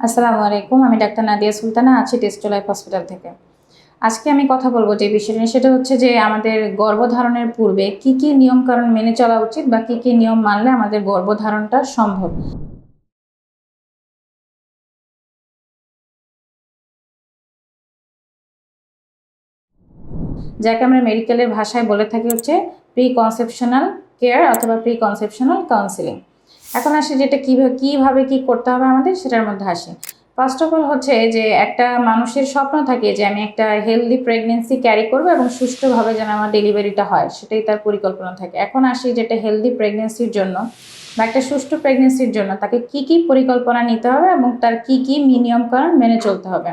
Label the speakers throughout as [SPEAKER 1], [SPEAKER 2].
[SPEAKER 1] আসসালামু আলাইকুম আমি ডাক্তার নাদিয়া সুলতানা আছি টেস্টো লাইফ হসপিটাল থেকে। আজকে আমি কথা বলব যে বিষয়টা নিয়ে, সেটা হচ্ছে যে আমাদের গর্ভধারণের পূর্বে কি কি নিয়ম কারণ মেনে চলা উচিত বা কি কি নিয়ম মানলে আমাদের গর্ভধারণটা সম্ভব? যাকে আমরা মেডিকেলের ভাষায় বলে থাকি হচ্ছে প্রি কনসেপশনাল কেয়ার অথবা প্রি কনসেপশনাল কাউন্সিলিং এখন আসি যেটা কীভাবে কীভাবে কী করতে হবে আমাদের, সেটার মধ্যে আসে। ফার্স্ট অফ অল হচ্ছে যে একটা মানুষের স্বপ্ন থাকে যে আমি একটা হেলদি প্রেগনেন্সি ক্যারি করব এবং সুষ্ঠুভাবে যেন আমার ডেলিভারিটা হয়, সেটাই তার পরিকল্পনা থাকে। এখন আসি যেটা হেলদি প্রেগনেন্সির জন্য বা একটা সুষ্ঠু প্রেগনেন্সির জন্য, তাকে কি কি পরিকল্পনা নিতে হবে এবং তার কি কি নিয়মকানুন মেনে চলতে হবে।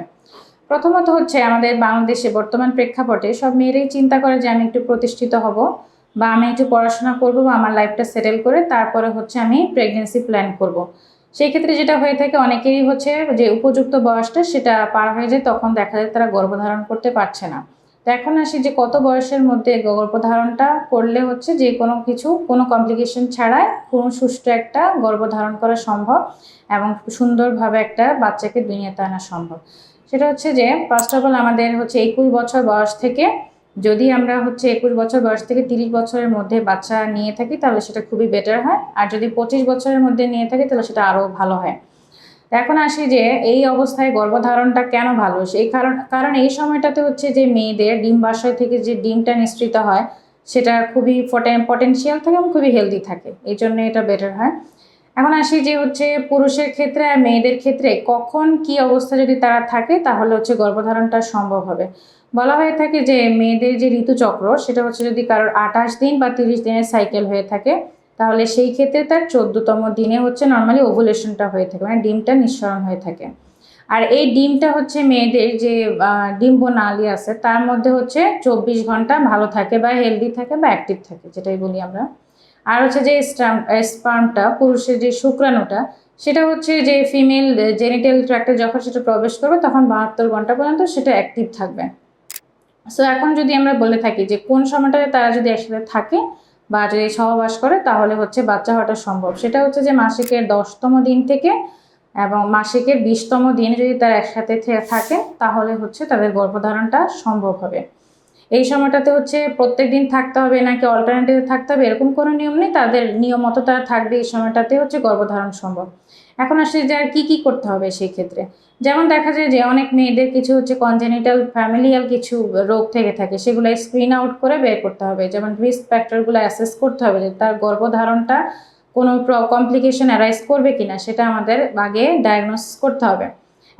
[SPEAKER 1] প্রথমত হচ্ছে আমাদের বাংলাদেশে বর্তমান প্রেক্ষাপটে সব মেয়েরাই চিন্তা করে যে আমি একটু প্রতিষ্ঠিত হব। বা আমি একটু পড়াশোনা করব বা আমার লাইফটা সেটেল করে তারপরে হচ্ছে আমি প্রেগনেন্সি প্ল্যান করব। সেই ক্ষেত্রে যেটা হয়ে থাকে, অনেকেরই হচ্ছে যে উপযুক্ত বয়সটা সেটা পার হয়ে যায়, তখন দেখা যায় তারা গর্ভধারণ করতে পারছে না তো এখন আসি যে কত বয়সের মধ্যে গর্ভধারণটা করলে হচ্ছে যে কোনো কিছু, কোনো কমপ্লিকেশন ছাড়াই কোনো সুষ্ঠু একটা গর্ভধারণ করা সম্ভব এবং সুন্দরভাবে একটা বাচ্চাকে দুনিয়াতে আনা সম্ভব সেটা হচ্ছে যে ফার্স্ট অফ অল আমাদের হচ্ছে একুশ বছর বয়স থেকে যদি আমরা হচ্ছে একুশ বছর বয়স থেকে তিরিশ বছরের মধ্যে বাচ্চা নিয়ে থাকি, তাহলে সেটা খুবই বেটার হয়। আর যদি পঁচিশ বছরের মধ্যে নিয়ে থাকি, তাহলে সেটা আরও ভালো হয়। এখন আসি যে, এই অবস্থায় গর্ভধারণটা কেন ভালো? সেই কারণ কারণ এই সময়টাতে হচ্ছে যে মেয়েদের ডিম বাসায় থেকে যে ডিমটা নিঃসৃত হয়, সেটা খুবই পটেনশিয়াল থাকে এবং খুবই হেলদি থাকে। এই জন্য এটা বেটার হয়। এখন আসি যে হচ্ছে পুরুষের ক্ষেত্রে আর মেয়েদের ক্ষেত্রে কখন কি অবস্থা যদি তারা থাকে, তাহলে হচ্ছে গর্ভধারণটা সম্ভব হবে। বলা হয়ে থাকে যে মেয়েদের যে ঋতুচক্র, সেটা হচ্ছে যদি কারোর আঠাশ দিন বা তিরিশ দিনের সাইকেল হয়ে থাকে, তাহলে সেই ক্ষেত্রে তার চোদ্দতম দিনে হচ্ছে নর্মালি ওভুলেশনটা হয়ে থাকে মানে ডিমটা নিঃসরণ হয়ে থাকে। আর এই ডিমটা হচ্ছে মেয়েদের যে ডিম্ব নালি আছে, তার মধ্যে হচ্ছে চব্বিশ ঘণ্টা ভালো থাকে বা হেলদি থাকে বা অ্যাক্টিভ থাকে, যেটাই বলি আমরা। আর হচ্ছে যে স্পার্মটা পুরুষের যে শুক্রাণুটা, সেটা হচ্ছে যে ফিমেল জেনিটাল ট্র্যাক্টে যখন সেটা প্রবেশ করবে, তখন বাহাত্তর ঘণ্টা পর্যন্ত সেটা অ্যাক্টিভ থাকবে। সো এখন যদি আমরা বলে থাকি যে কোন সময়টাতে তারা যদি একসাথে থাকে বা যদি সহবাস করে, তাহলে হচ্ছে বাচ্চা হওয়াটা সম্ভব। সেটা হচ্ছে যে মাসিকের দশতম দিন থেকে এবং মাসিকের বিশতম দিন যদি তারা একসাথে থাকে, তাহলে হচ্ছে তাদের গর্ভধারণটা সম্ভব হবে। এই সময়টাতে হচ্ছে প্রত্যেক দিন থাকতে হবে, নাকি অল্টারনেটিভ থাকতে হবে, এরকম কোনো নিয়ম নেই? তাদের নিয়ম মতো তারা থাকবে এই সময়টাতে হচ্ছে গর্ভধারণ সম্ভব। এখন আসলে যে আর কী কী করতে হবে সেই ক্ষেত্রে যেমন দেখা যায় যে অনেক মেয়েদের কিছু হচ্ছে কনজেনিটাল ফ্যামিলিয়াল কিছু রোগ থেকে থাকে, সেগুলো স্ক্রিন আউট করে বের করতে হবে। যেমন রিস্ক ফ্যাক্টরগুলো অ্যাসেস করতে হবে যে তার গর্ভধারণটা কোনো কমপ্লিকেশন অ্যারাইজ করবে কিনা, সেটা আমাদের আগে ডায়াগনোসিস করতে হবে।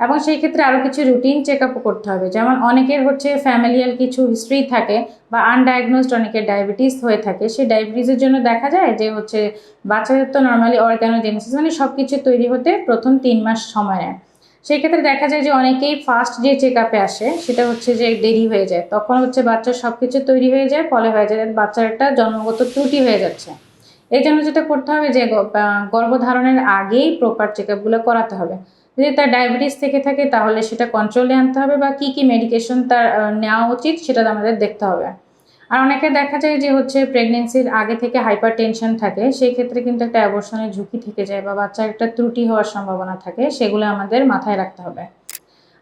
[SPEAKER 1] এবং সেই ক্ষেত্রে আরও কিছু রুটিন চেক আপও করতে হবে। যেমন অনেকের হচ্ছে ফ্যামিলিয়াল কিছু হিস্ট্রি থাকে বা আনডায়াগনোসড অনেকের ডায়াবেটিস হয়ে থাকে। সেই ডায়াবেটিসের জন্য দেখা যায় যে হচ্ছে বাচ্চাদের তো নর্মালি অর্গানোজেনেসিস মানে সব কিছু তৈরি হতে প্রথম তিন মাস সময় নেয়। সেই ক্ষেত্রে দেখা যায় যে অনেকেই ফার্স্ট যে চেক আপে আসে, সেটা হচ্ছে যে দেরি হয়ে যায়। তখন হচ্ছে বাচ্চার সব কিছু তৈরি হয়ে যায়, ফলে হয়ে যায় বাচ্চার একটা জন্মগত ত্রুটি হয়ে যাচ্ছে। এই জন্য যেটা করতে হবে যে গর্ভধারণের আগেই প্রপার চেক আপগুলো করাতে হবে। যদি তার ডায়াবেটিস থেকে থাকে, তাহলে সেটা কন্ট্রোলে আনতে হবে বা কী কী মেডিকেশন তার নেওয়া উচিত সেটা আমাদের দেখতে হবে। আর অনেকে দেখা যায় যে হচ্ছে প্রেগনেন্সির আগে থেকে হাইপার টেনশন থাকে, সেই ক্ষেত্রে কিন্তু একটা অ্যাবর্শনের ঝুঁকি থেকে যায় বা বাচ্চার একটা ত্রুটি হওয়ার সম্ভাবনা থাকে, সেগুলো আমাদের মাথায় রাখতে হবে।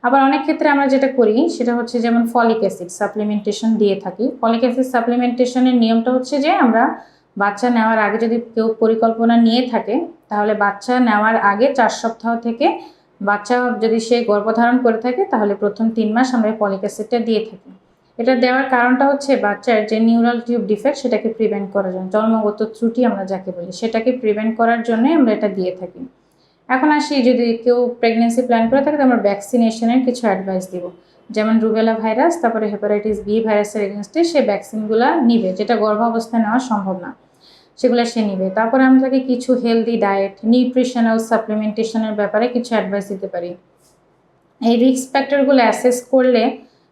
[SPEAKER 1] আবার অনেক ক্ষেত্রে আমরা যেটা করি, সেটা হচ্ছে যেমন ফলিক অ্যাসিড সাপ্লিমেন্টেশন দিয়ে থাকি। ফলিক অ্যাসিড সাপ্লিমেন্টেশনের নিয়মটা হচ্ছে যে আমরা বাচ্চা নেওয়ার আগে যদি কেউ পরিকল্পনা নিয়ে থাকে, তাহলে বাচ্চা নেওয়ার আগে চার সপ্তাহ থেকে বাচ্চা যদি সে গর্ভধারণ করে থাকে, তাহলে প্রথম তিন মাস আমরা পলিক অ্যাসিডটা দিয়ে থাকি। এটা দেওয়ার কারণটা হচ্ছে বাচ্চার যে নিউরাল টিউব ডিফেক্ট, সেটাকে প্রিভেন্ট করার জন্য, জন্মগত ত্রুটি আমরা যাকে বলি, সেটাকে প্রিভেন্ট করার জন্যই আমরা এটা দিয়ে থাকি। এখন আসি, যদি কেউ প্রেগনেন্সি প্ল্যান করে থাকে, তো আমরা ভ্যাকসিনেশনের কিছু অ্যাডভাইস দিব। যেমন রুবেলা ভাইরাস, তারপরে হেপাটাইটিস বি ভাইরাসের এগেনস্টে সে ভ্যাকসিনগুলো নিবে, যেটা গর্ভাবস্থায় নেওয়া সম্ভব না। সেগুলো সে নিবে। তারপরে আমি তাকে কিছু হেলদি ডায়েট নিউট্রিশনাল সাপ্লিমেন্টেশনের ব্যাপারে কিছু অ্যাডভাইস দিতে পারি। এই রিস্ক ফ্যাক্টরগুলো অ্যাসেস করলে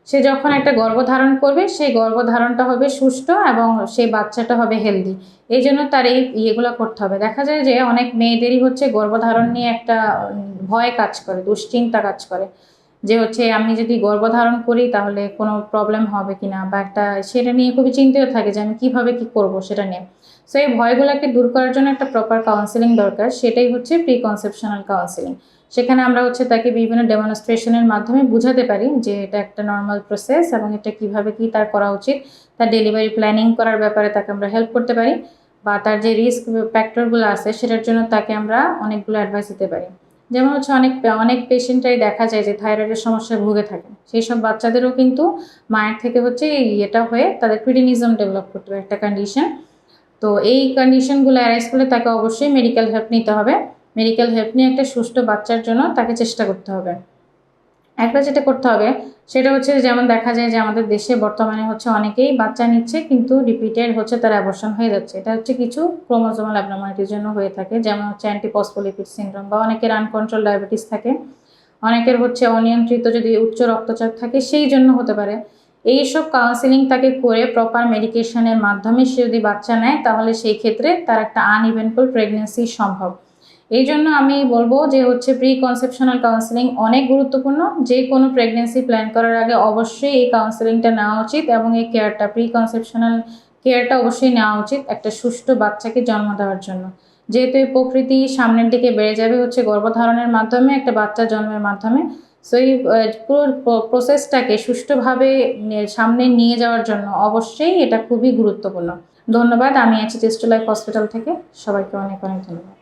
[SPEAKER 1] সে যখন একটা গর্ভধারণ করবে, সেই গর্ভধারণটা হবে সুস্থ এবং সেই বাচ্চাটা হবে হেলদি এই জন্য তার এই ইয়েগুলো করতে হবে। দেখা যায় যে অনেক মেয়েদেরই হচ্ছে গর্ভধারণ নিয়ে একটা ভয় কাজ করে, দুশ্চিন্তা কাজ করে। যে হচ্ছে আমি যদি গর্ভধারণ করি তাহলে কোনো প্রবলেম হবে কি না বা একটা, সেটা নিয়ে খুবই চিন্তিত থাকে যে আমি কীভাবে কী করব সেটা নিয়ে। সো এই ভয়গুলোকে দূর করার জন্য একটা প্রপার কাউন্সেলিং দরকার, সেটাই হচ্ছে প্রি কনসেপশনাল কাউন্সেলিং সেখানে আমরা হচ্ছে তাকে বিভিন্ন ডেমনস্ট্রেশনের মাধ্যমে বোঝাতে পারি যে এটা একটা নর্মাল প্রসেস এবং এটা কীভাবে কি তার করা উচিত। তার ডেলিভারি প্ল্যানিং করার ব্যাপারে তাকে আমরা হেল্প করতে পারি বা তার যে রিস্ক ফ্যাক্টরগুলো আছে, সেটার জন্য তাকে আমরা অনেকগুলো অ্যাডভাইস দিতে পারি। যেমন হচ্ছে অনেক অনেক পেশেন্টরাই দেখা যায় যে থাইরয়েডের সমস্যায় ভুগে থাকে। সেই সব বাচ্চাদেরও কিন্তু মায়ের থেকে হচ্ছে এই এটা হয়ে তাদের ক্রিটিনিজম ডেভেলপ করতে পারে, একটা কন্ডিশন তো এই কন্ডিশনগুলো অ্যারাইজ করলে তাকে অবশ্যই মেডিকেল হেল্প নিতে হবে। মেডিকেল হেল্প নিয়ে একটা সুস্থ বাচ্চার জন্য তাকে চেষ্টা করতে হবে। একটা যেটা করতে হবে, সেটা হচ্ছে যেমন দেখা যায় যে আমাদের দেশে বর্তমানে হচ্ছে অনেকেই বাচ্চা নিচ্ছে কিন্তু রিপিটেড হচ্ছে তার অ্যাবর্শন হয়ে যাচ্ছে। এটা হচ্ছে কিছু ক্রোমোজোমাল অ্যাবনর্মালিটির জন্য হয়ে থাকে, যেমন হচ্ছে অ্যান্টিপসপোলিপিড সিনড্রোম বা অনেকের আনকন্ট্রোল ডায়াবেটিস থাকে। অনেকের হচ্ছে অনিয়ন্ত্রিত যদি উচ্চ রক্তচাপ থাকে, সেই জন্য হতে পারে। এইসব কাউন্সিলিং তাকে করে প্রপার মেডিকেশনের মাধ্যমে সে যদি বাচ্চা নেয়, তাহলে সেই ক্ষেত্রে তার একটা আনইভেন্টফুল প্রেগনেন্সি সম্ভব। এই জন্য আমি বলব যে হচ্ছে প্রি কনসেপশনাল কাউন্সিলিং অনেক গুরুত্বপূর্ণ। যে কোনো প্রেগনেন্সি প্ল্যান করার আগে অবশ্যই এই কাউন্সিলিংটা নেওয়া উচিত এবং এই কেয়ারটা প্রি কনসেপশনাল কেয়ারটা অবশ্যই নেওয়া উচিত একটা সুষ্ঠু বাচ্চাকে জন্ম দেওয়ার জন্য। যেহেতু এই প্রকৃতি সামনের দিকে বেড়ে যাবে হচ্ছে গর্ভধারণের মাধ্যমে, একটা বাচ্চা জন্মের মাধ্যমে সো এই পুরো প্রসেসটাকে সুষ্ঠুভাবে সামনে নিয়ে যাওয়ার জন্য অবশ্যই এটা খুবই গুরুত্বপূর্ণ। ধন্যবাদ, আমি আছি টেস্টোলাইফ হসপিটাল থেকে। সবাইকে অনেক অনেক ধন্যবাদ।